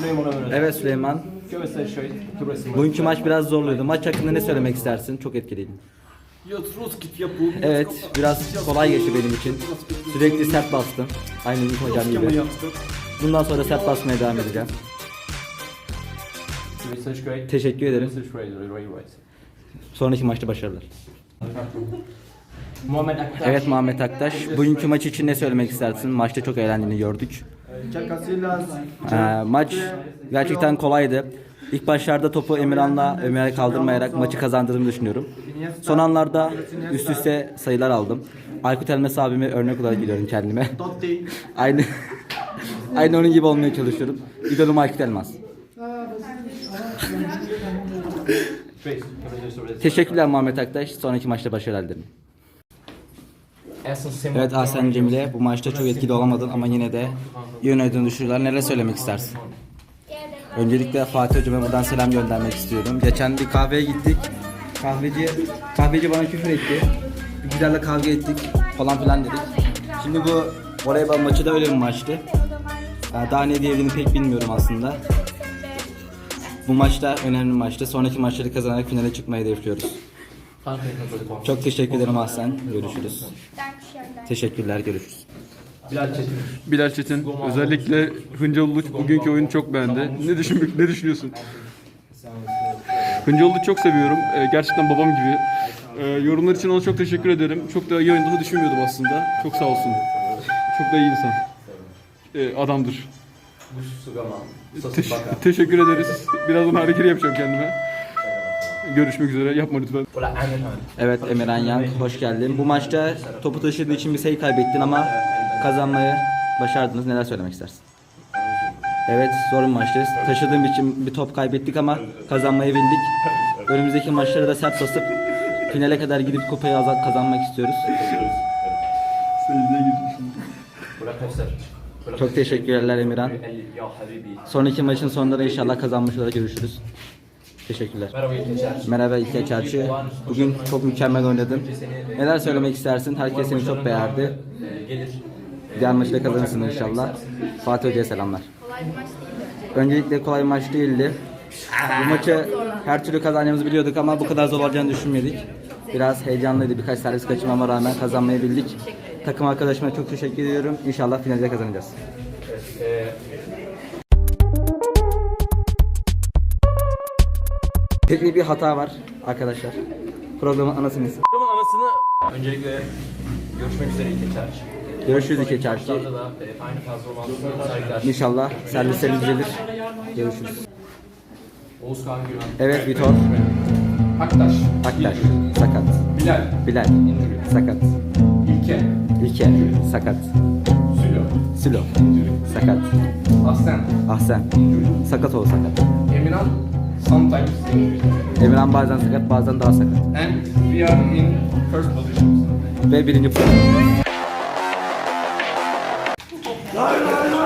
Süleyman Ömer. Evet Süleyman. Kövese şey, turesi. Bugünkü maç biraz zorluydu. Maç hakkında ne söylemek istersin? Çok yapı. Evet, biraz kolay geçti benim için. Sürekli sert bastım. Aynı ilk hocam gibi. Bundan sonra sert basmaya devam edeceğim. Teşekkür ederim. Sonraki maçta başarılar. Muhammed Aktaş. Evet Muhammed Aktaş. Bugünkü maç için ne söylemek istersin? Maçta çok eğlendiğini gördük. Ee, maç gerçekten kolaydı. İlk başlarda topu Emirhan'la Ömer'e kaldırmayarak maçı kazandırdığımı düşünüyorum. Son anlarda üst üste sayılar aldım. Aykut Elmes abimi örnek olarak gidiyorum kendime. Aynı aynı onun gibi olmaya çalışıyorum. İdolum Aykut Elmas. Teşekkürler Muhammed Aktaş. Sonraki maçta başarılar dilerim. Evet Ahsen Cemile bu maçta çok etkili olamadın ama yine de iyi oynadığını düşünüyorlar. Neler söylemek istersin? Öncelikle Fatih Hocam'a buradan selam göndermek istiyorum. Geçen bir kahveye gittik. Kahveci kahveci bana küfür etti. Bir güzel de kavga ettik falan filan dedik. Şimdi bu voleybol maçı da öyle bir maçtı. Ee, Daha ne diyebildiğimi pek bilmiyorum aslında. Bu maçta önemli bir maçtı. Sonraki maçları kazanarak finale çıkmayı hedefliyoruz. Çok teşekkür ederim Ahsen. Görüşürüz. Teşekkürler. Görüşürüz. Bilal Çetin. Bilal Çetin özellikle Hıncal Uluç bugünkü oyunu çok beğendi. Ne düşün ne düşünüyorsun? Hıncal Uluç çok seviyorum. Ee, gerçekten babam gibi. Ee, yorumlar için ona çok teşekkür ederim. Çok da iyi oynadığını düşünmüyordum aslında. Çok sağ olsun. Çok da iyi insan. Ee, adamdır. Teş- teşekkür ederiz. Birazdan hareketi yapacağım kendime. Görüşmek üzere. Yapma lütfen. Evet Emirhan Yan, hoş geldin. Bu maçta topu taşıdığı için bir sayı kaybettin ama kazanmayı başardınız. Neler söylemek istersin? Evet, zor bir maçtı. Taşıdığım için bir top kaybettik ama kazanmayı bildik. Önümüzdeki maçları da sert basıp finale kadar gidip kupayı azat kazanmak istiyoruz. Çok teşekkürler Emirhan. Sonraki maçın sonunda da inşallah kazanmış olarak görüşürüz. Teşekkürler. Merhaba İlker Çarşı. Bugün çok mükemmel oynadın. Neler söylemek istersin? Herkes seni çok beğendi. Gelir. Diğer maçı da kazanırsın inşallah. Fatih Hoca'ya selamlar. Öncelikle kolay maç değildi. Bu maçı her türlü kazanacağımızı biliyorduk ama bu kadar zor olacağını düşünmedik. Biraz heyecanlıydı. Birkaç servis kaçırmama rağmen kazanmayı bildik. Takım arkadaşıma çok teşekkür ediyorum. İnşallah finalde kazanacağız. Teknik bir hata var arkadaşlar. Programın anasını Programın anasını öncelikle görüşmek üzere Yeteçer. Görüşürüz İlker Çarşı. İnşallah servislerimiz düzelir. Görüşürüz. Oğuzkan Güven. Evet Vitor. Aktaş. Aktaş. Sakat. Bilal. Bilal. Sakat. İlke. İlke. Sakat. Sülo. Silo. Sakat. Aslen. Ahsen. Sakat ol sakat. Emirhan. Sometimes. Emirhan bazen sakat bazen daha sakat. And we are in first position. Ve birinci Amen.